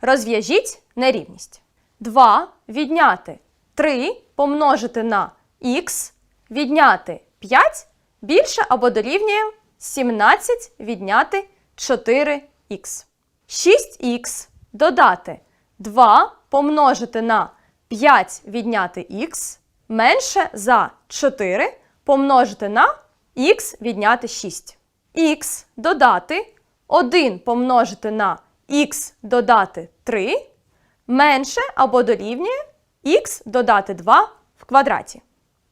Розв'яжіть нерівність. 2 відняти 3 помножити на х, відняти 5 більше або дорівнює 17 відняти 4х. 6х додати 2 помножити на 5 відняти х менше за 4 помножити на х відняти 6. х додати 1 помножити на х додати 3 менше або дорівнює х додати 2 в квадраті.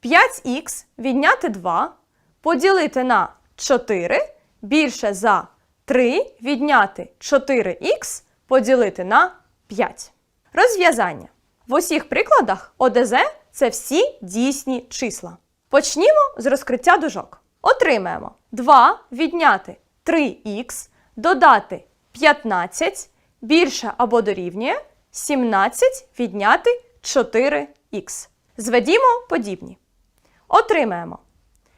5х відняти 2 поділити на 4 більше за 3 відняти 4х поділити на 5. Розв'язання. В усіх прикладах ОДЗ це всі дійсні числа. Почнімо з розкриття дужок. Отримаємо 2 відняти 3х додати 15 більше або дорівнює 17 відняти 4х. Зведімо подібні. Отримаємо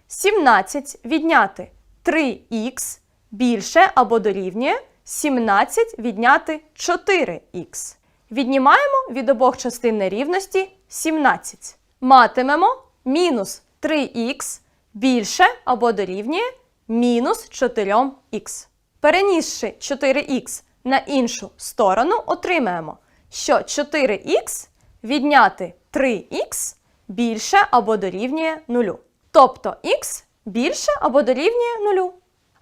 17 відняти 3х більше або дорівнює 17 відняти 4х. Віднімаємо від обох частин нерівності 17. Матимемо мінус 3х більше або дорівнює мінус 4х. Перенісши 4х на іншу сторону, отримаємо, що 4х відняти 3х більше або дорівнює 0. Тобто х більше або дорівнює 0.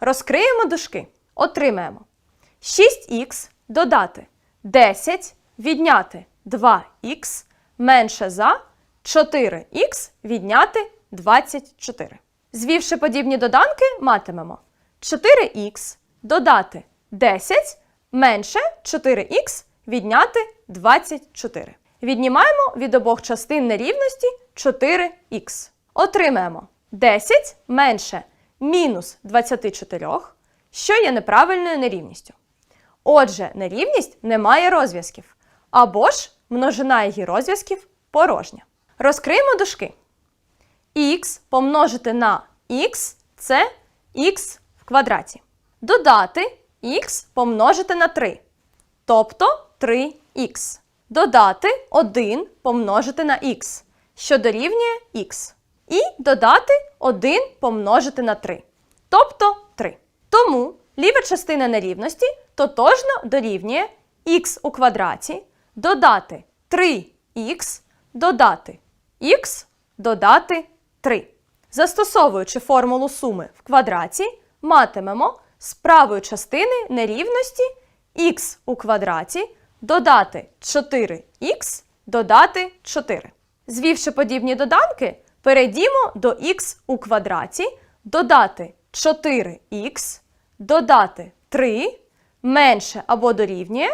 Розкриємо дужки. Отримаємо 6х додати 10 відняти 2х менше за 4х відняти 24. Звівши подібні доданки, матимемо 4х додати 10 менше 4х відняти 24. Віднімаємо від обох частин нерівності 4х. Отримаємо 10 менше мінус 24, що є неправильною нерівністю. Отже, нерівність не має розв'язків, або ж множина її розв'язків порожня. Розкриємо дужки. х помножити на х це х в квадраті. Додати х помножити на 3, тобто 3х. Додати 1 помножити на х, що дорівнює х. І додати 1 помножити на 3, тобто 3. Тому ліва частина нерівності тотожно дорівнює х у квадраті, додати 3х, додати х, додати 3. Застосовуючи формулу суми в квадраті, матимемо з правої частини нерівності х у квадраті додати 4х, додати 4. Звівши подібні доданки, перейдімо до х у квадраті, додати 4х, додати 3 менше або дорівнює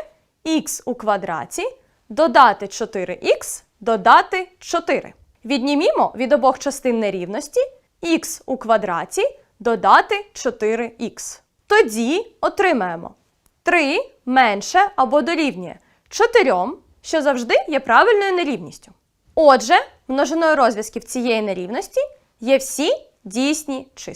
х у квадраті, додати 4х, додати 4. Віднімімо від обох частин нерівності х у квадраті додати 4х. Тоді отримаємо 3 менше або дорівнює 4, що завжди є правильною нерівністю. Отже, множиною розв'язків цієї нерівності є всі дійсні числа.